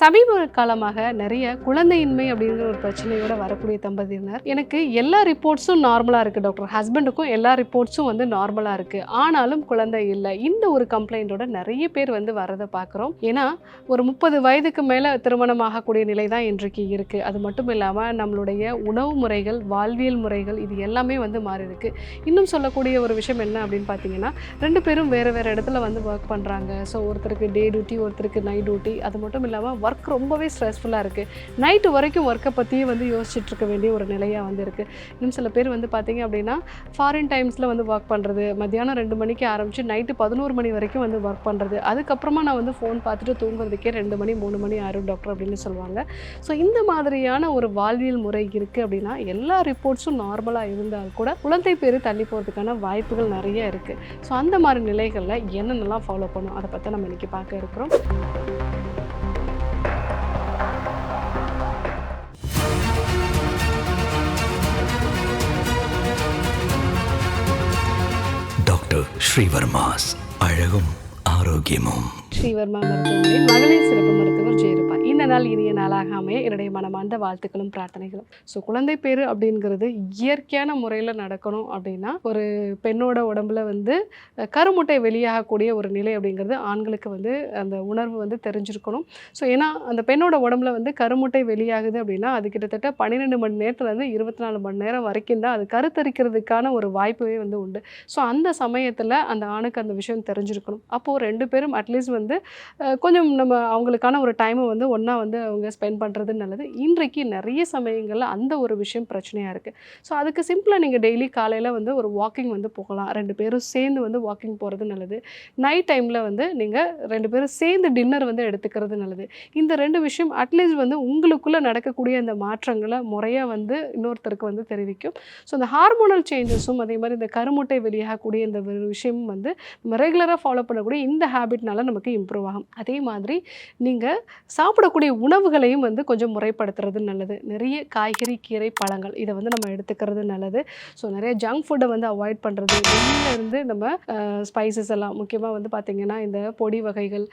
சமீப காலமாக நிறைய குழந்தையின்மை அப்படிங்கிற ஒரு பிரச்சனையோட வரக்கூடிய தம்பதியினர் எனக்கு எல்லா ரிப்போர்ட்ஸும் நார்மலாக இருக்குது டாக்டர் ஹஸ்பண்டுக்கும் எல்லா ரிப்போர்ட்ஸும் வந்து நார்மலாக இருக்குது ஆனாலும் குழந்தை இல்லை. இந்த ஒரு கம்ப்ளைண்ட்டோட நிறைய பேர் வந்து வரதை பார்க்குறோம். ஏன்னா ஒரு முப்பது வயதுக்கு மேலே திருமணம் ஆகக்கூடிய நிலை தான் இன்றைக்கு இருக்குது அது மட்டும் இல்லாமல் நம்மளுடைய உணவு முறைகள் வாழ்வியல் முறைகள் இது எல்லாமே வந்து மாறி இருக்கு. இன்னும் சொல்லக்கூடிய ஒரு விஷயம் என்ன அப்படின்னு பார்த்தீங்கன்னா ரெண்டு பேரும் வேறு வேறு இடத்துல வந்து ஒர்க் பண்ணுறாங்க ஸோ ஒருத்தருக்கு டே டியூட்டி ஒருத்தருக்கு நைட் டியூட்டி அது மட்டும் இல்லாமல் ஒர்க் ரொம்பவே ஸ்ட்ரெஸ்ஃபுல்லாக இருக்குது நைட்டு வரைக்கும் ஒர்க்கை பற்றியே வந்து யோசிச்சுட்டு இருக்க வேண்டிய ஒரு நிலையாக வந்து இருக்குது இன்னும் சில பேர் வந்து பார்த்தீங்க அப்படின்னா ஃபாரின் டைம்ஸில் வந்து ஒர்க் பண்ணுறது மத்தியானம் ரெண்டு மணிக்கு ஆரம்பித்து நைட்டு பதினோரு மணி வரைக்கும் வந்து ஒர்க் பண்ணுறது அதுக்கப்புறமா நான் வந்து ஃபோன் பார்த்துட்டு தூங்குறதுக்கே ரெண்டு மணி மூணு மணி ஆயிரம் டாக்டர் அப்படின்னு சொல்லுவாங்க. ஸோ இந்த மாதிரியான ஒரு வாழ்வியல் முறை இருக்குது அப்படின்னா எல்லா ரிப்போர்ட்ஸும் நார்மலாக இருந்தால் கூட குழந்தை பேர் தள்ளி போகிறதுக்கான வாய்ப்புகள் நிறைய இருக்குது ஸோ அந்த மாதிரி நிலைகளில் என்னென்னலாம் ஃபாலோ பண்ணும்? அதை பற்றி நம்ம இன்றைக்கி பார்க்க இருக்கிறோம். ஸ்ரீவர்மாஸ் அழகும் ஆரோக்கியமும். ஸ்ரீவர்மா மருத்துவமனையின் மகளிர் சிறப்பு மருத்துவர் ஜெயரூபா. நாள் இனிய நாளாக அமைய என்னுடைய மனமார்ந்த வாழ்த்துக்களும் பிரார்த்தனைகளும். ஸோ குழந்தை பேர் அப்படிங்கிறது இயற்கையான முறையில் நடக்கணும் அப்படின்னா ஒரு பெண்ணோட உடம்புல வந்து கருமுட்டை வெளியாகக்கூடிய ஒரு நிலை அப்படிங்கிறது ஆண்களுக்கு வந்து அந்த உணர்வு வந்து தெரிஞ்சிருக்கணும். ஸோ ஏன்னா அந்த பெண்ணோட உடம்புல வந்து கருமுட்டை வெளியாகுது அப்படின்னா அது கிட்டத்தட்ட பன்னிரெண்டு மணி நேரத்துலேருந்து இருபத்தி நாலு மணி நேரம் வரைக்கும் தான் அது கருத்தரிக்கிறதுக்கான ஒரு வாய்ப்பே வந்து உண்டு. ஸோ அந்த சமயத்தில் அந்த ஆணுக்கு அந்த விஷயம் தெரிஞ்சிருக்கணும். அப்போது ரெண்டு பேரும் அட்லீஸ்ட் வந்து கொஞ்சம் நம்ம அவங்களுக்கான ஒரு டைமை வந்து ஒன்றா வந்து அவங்க ஸ்பெண்ட் பண்ணுறது நல்லது. இன்றைக்கு நிறைய சமயங்களில் அந்த ஒரு விஷயம் பிரச்சனையாக இருக்குது ஸோ அதுக்கு சிம்பிளாக நீங்கள் டெய்லி காலையில் வந்து ஒரு வாக்கிங் வந்து போகலாம். ரெண்டு பேரும் சேர்ந்து வந்து வாக்கிங் போகிறது நல்லது. நைட் டைமில் வந்து நீங்கள் ரெண்டு பேரும் சேர்ந்து டின்னர் வந்து எடுத்துக்கிறது நல்லது. இந்த ரெண்டு விஷயம் அட்லீஸ்ட் வந்து உங்களுக்குள்ளே நடக்கக்கூடிய அந்த மாற்றங்களை முறையாக வந்து இன்னொருத்தருக்கு வந்து தெரிவிக்கும். ஸோ இந்த ஹார்மோனல் சேஞ்சஸும் அதே மாதிரி இந்த கருமுட்டை வெளியாகக்கூடிய இந்த ஒரு விஷயம் வந்து நம்ம ரெகுலராக ஃபாலோ பண்ணக்கூடிய இந்த ஹேபிட்னால நமக்கு இம்ப்ரூவ் ஆகும். அதே மாதிரி நீங்கள் சாப்பிடக்கூடிய உணவுகளையும் வந்து கொஞ்சம் முறைப்படுத்துறது நல்லது. நிறைய காய்கறி கீரை பழங்கள் இதை வந்து நம்ம எடுத்துக்கிறது நல்லது. ஸோ நிறைய ஜங்க் ஃபுட்டை வந்து அவாய்ட் பண்ணுறது வெளியில இருந்து நம்ம ஸ்பைசஸ் எல்லாம் முக்கியமாக வந்து பார்த்திங்கன்னா இந்த பொடி வகைகள்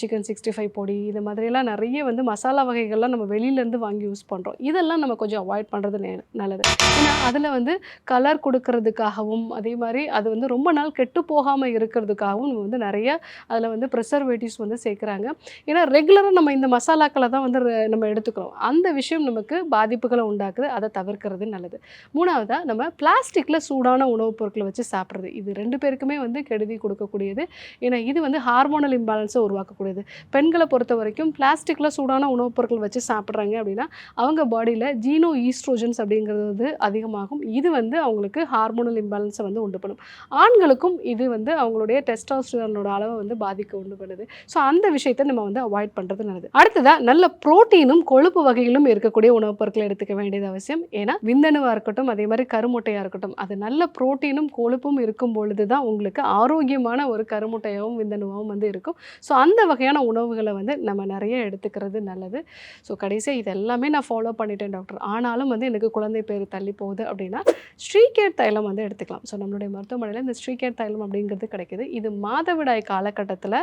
சிக்கன் சிக்ஸ்டி ஃபைவ் பொடி இந்த மாதிரியெல்லாம் நிறைய வந்து மசாலா வகைகள்லாம் நம்ம வெளியிலேருந்து வாங்கி யூஸ் பண்ணுறோம் இதெல்லாம் நம்ம கொஞ்சம் அவாய்ட் பண்ணுறது நல்லது. ஏன்னா அதில் வந்து கலர் கொடுக்கறதுக்காகவும் அதே மாதிரி அது வந்து ரொம்ப நாள் கெட்டு போகாமல் இருக்கிறதுக்காகவும் நம்ம வந்து நிறைய அதில் வந்து ப்ரிசர்வேட்டிவ்ஸ் வந்து சேர்க்குறாங்க. ஏன்னா ரெகுலராக நம்ம இந்த மசாலா மசாலாக்களை தான் வந்து நம்ம எடுத்துக்கிறோம் அந்த விஷயம் நமக்கு பாதிப்புகளை உண்டாக்குது. அதை தவிர்க்கிறது நல்லது. மூணாவதாக நம்ம பிளாஸ்டிக்கில் சூடான உணவுப் பொருட்களை வச்சு சாப்பிட்றது. இது ரெண்டு பேருக்குமே வந்து கெடுதி கொடுக்கக்கூடியது. ஏன்னா இது வந்து ஹார்மோனல் இம்பேலன்ஸை உருவாக்கக்கூடியது. பெண்களை பொறுத்த வரைக்கும் பிளாஸ்டிக்கில் சூடான உணவுப் பொருட்கள் வச்சு சாப்பிட்றாங்க அப்படின்னா அவங்க பாடியில் ஜீனோ ஈஸ்ட்ரோஜன்ஸ் அப்படிங்கிறது வந்து அதிகமாகும். இது வந்து அவங்களுக்கு ஹார்மோனல் இம்பேலன்ஸை வந்து உண்டு பண்ணும். ஆண்களுக்கும் இது வந்து அவங்களுடைய டெஸ்டாஸ்டிரானோட அளவை வந்து பாதிக்க உண்டு பண்ணுது. ஸோ அந்த விஷயத்தை நம்ம வந்து அவாய்ட் பண்ணுறது நல்லது. அடுத்ததாக நல்ல புரோட்டீனும் கொழுப்பு வகைகளும் இருக்கக்கூடிய உணவுப் பொருட்களை எடுத்துக்க வேண்டியது அவசியம். ஏன்னா விந்தணுவாக இருக்கட்டும் அதே மாதிரி கருமுட்டையாக இருக்கட்டும் அது நல்ல புரோட்டீனும் கொழுப்பும் இருக்கும் பொழுது தான் உங்களுக்கு ஆரோக்கியமான ஒரு கருமுட்டையாகவும் விந்தணுவாகவும் வந்து இருக்கும். ஸோ அந்த வகையான உணவுகளை வந்து நம்ம நிறைய எடுத்துக்கிறது நல்லது. ஸோ கடைசியாக இது எல்லாமே நான் ஃபாலோ பண்ணிட்டேன் டாக்டர் ஆனாலும் வந்து எனக்கு குழந்தை பேர் தள்ளி போகுது அப்படின்னா ஸ்ரீகேட் தைலம் வந்து எடுத்துக்கலாம். ஸோ நம்மளுடைய மருத்துவமனையில் இந்த ஸ்ரீகேட் தைலம் அப்படிங்கிறது கிடைக்குது. இது மாதவிடாய் காலகட்டத்தில்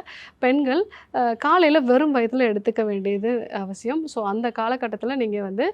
பெண்கள் காலையில் வெறும் வயதில் எடுத்துக்க வேண்டியது அவசியம். ஸோ அந்த காலகட்டத்தில் நீங்கள் வந்து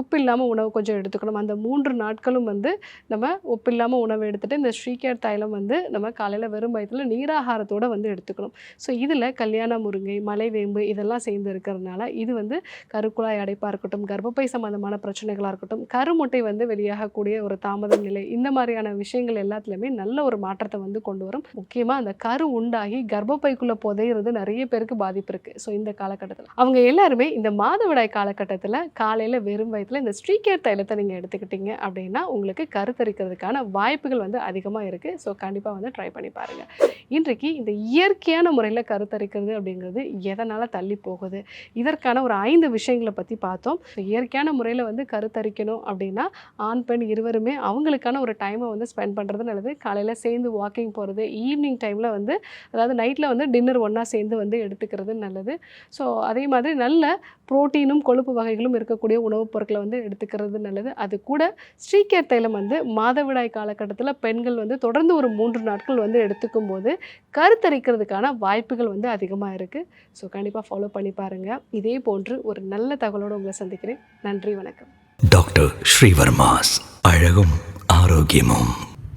உப்பு இல்லாமல் உணவு கொஞ்சம் எடுத்துக்கணும். அந்த மூன்று நாட்களும் வந்து நம்ம உப்பு இல்லாமல் உணவு எடுத்துகிட்டு இந்த ஸ்ரீகேர் தைலம் வந்து நம்ம காலையில் வெறும் வயதில் நீராகாரத்தோடு வந்து எடுத்துக்கணும். ஸோ இதில் கல்யாண முருங்கை மலைவேம்பு இதெல்லாம் சேர்ந்து இருக்கிறதுனால இது வந்து கருக்குழாய் அடைப்பாக இருக்கட்டும் கர்ப்பப்பை சம்மந்தமான பிரச்சனைகளாக இருக்கட்டும் கருமுட்டை வந்து வெளியாகக்கூடிய ஒரு தாமதம் நிலை இந்த மாதிரியான விஷயங்கள் எல்லாத்துலேயுமே நல்ல ஒரு மாற்றத்தை வந்து கொண்டு வரும். முக்கியமாக அந்த கரு உண்டாகி கர்ப்பப்பைக்குள்ளே புதையிறது நிறைய பேருக்கு பாதிப்பு இருக்குது ஸோ இந்த காலகட்டத்தில். அவங்க எல்லாருமே இந்த மாதவிடாய் காலகட்டத்தில் காலையில் வெறும் வயதில் இந்த ஸ்ரீகேர் தைலத்தை நீங்கள் எடுத்துக்கிட்டீங்க அப்படின்னா உங்களுக்கு கருத்தரிக்கிறதுக்கான வாய்ப்புகள் வந்து அதிகமாக இருக்குது ஸோ கண்டிப்பாக வந்து ட்ரை பண்ணி பாருங்கள் இன்றைக்கு இந்த இயற்கையான முறையில் கருத்தரிக்கிறது அப்படிங்கிறது எதனால் தள்ளி போகுது? இதற்கான ஒரு ஐந்து விஷயங்களை பற்றி பார்த்தோம். இயற்கையான முறையில் வந்து கருத்தரிக்கணும் அப்படின்னா ஆண் பெண் இருவருமே அவங்களுக்கான ஒரு டைமை வந்து ஸ்பெண்ட் பண்ணுறது நல்லது. காலையில் சேர்ந்து வாக்கிங் போகிறது ஈவினிங் டைமில் வந்து அதாவது நைட்டில் வந்து டின்னர் ஒன்றா சேர்ந்து வந்து எடுத்துக்கிறது நல்லது. ஸோ அதே மாதிரி நல்ல புரோட்டீனும் கொழுப்பு வகைகளும் இருக்கக்கூடிய உணவுப் பொருட்களை வந்து எடுத்துக்கிறது நல்லது. அது கூட ஸ்ரீகேர் தைலம் வந்து மாதவிடாய் காலகட்டத்தில் பெண்கள் வந்து தொடர்ந்து ஒரு மூன்று நாட்கள் வந்து எடுத்துக்கும் போது கருத்தரிக்கிறதுக்கான வாய்ப்புகள் வந்து அதிகமாக இருக்குது ஸோ கண்டிப்பாக ஃபாலோ பண்ணி பாருங்கள் இதே போன்று ஒரு நல்ல தகவலோடு உங்களை சந்திக்கிறேன். நன்றி வணக்கம். டாக்டர் ஸ்ரீவர்மாஸ் அழகும் ஆரோக்கியமும்.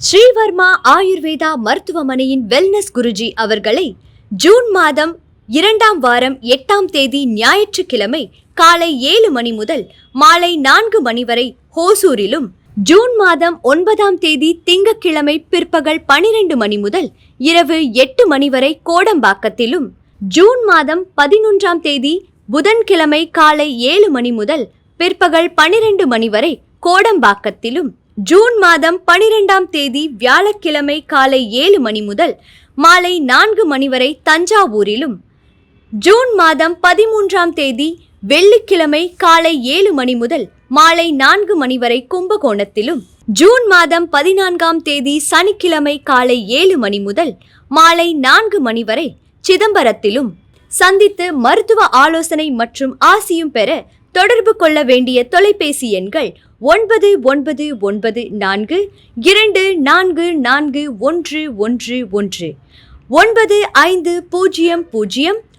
ஸ்ரீவர்மா ஆயுர்வேதா மருத்துவமனையின் வெல்னஸ் குருஜி அவர்களை ஜூன் மாதம் இரண்டாம் வாரம் எட்டாம் தேதி ஞாயிற்றுக்கிழமை காலை ஏழு மணி முதல் மாலை நான்கு மணி வரை ஹோசூரிலும் ஜூன் மாதம் ஒன்பதாம் தேதி திங்கட்கிழமை பிற்பகல் பனிரெண்டு மணி முதல் இரவு எட்டு மணி வரை கோடம்பாக்கத்திலும் ஜூன் மாதம் பதினொன்றாம் தேதி புதன்கிழமை காலை ஏழு மணி முதல் பிற்பகல் பனிரெண்டு மணி வரை கோடம்பாக்கத்திலும் ஜூன் மாதம் பனிரெண்டாம் தேதி வியாழக்கிழமை காலை ஏழு மணி முதல் மாலை நான்கு மணி வரை தஞ்சாவூரிலும் ஜூன் மாதம் பதிமூன்றாம் தேதி வெள்ளிக்கிழமை காலை ஏழு மணி முதல் மாலை நான்கு மணி வரை கும்பகோணத்திலும் ஜூன் மாதம் பதினான்காம் தேதி சனிக்கிழமை காலை ஏழு மணி முதல் மாலை நான்கு மணி வரை சிதம்பரத்திலும் சந்தித்து மருத்துவ ஆலோசனை மற்றும் ஆசியும் பெற தொடர்பு கொள்ள வேண்டிய தொலைபேசி எண்கள் ஒன்பது ஒன்பது ஒன்பது நான்கு இரண்டு நான்கு நான்கு ஒன்று ஒன்று ஒன்று ஒன்பது ஐந்து பூஜ்ஜியம் பூஜ்ஜியம்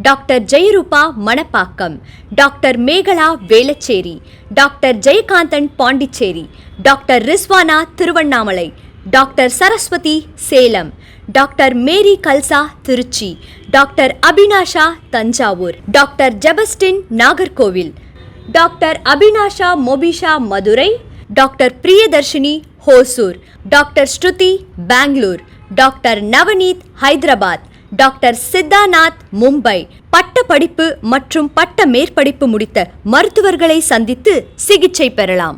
doctor Jayarupa Manapakkam doctor Megala Velachery doctor Jayakanthan Pondicherry doctor Rizwana Tiruvannamalai doctor Saraswathi Salem doctor Mary Kalsa Trichy doctor Abinasha Thanjavur doctor Jebastin Nagercoil doctor Abinasha Mobisha Madurai doctor Priyadharshini Hosur doctor Shruti Bangalore doctor Navneeth Hyderabad doctor Siddhanath Mumbai. பட்ட படிப்பு மற்றும் பட்ட மேற்படிப்பு முடித்த மருத்துவர்களை சந்தித்து சிகிச்சை பெறலாம்.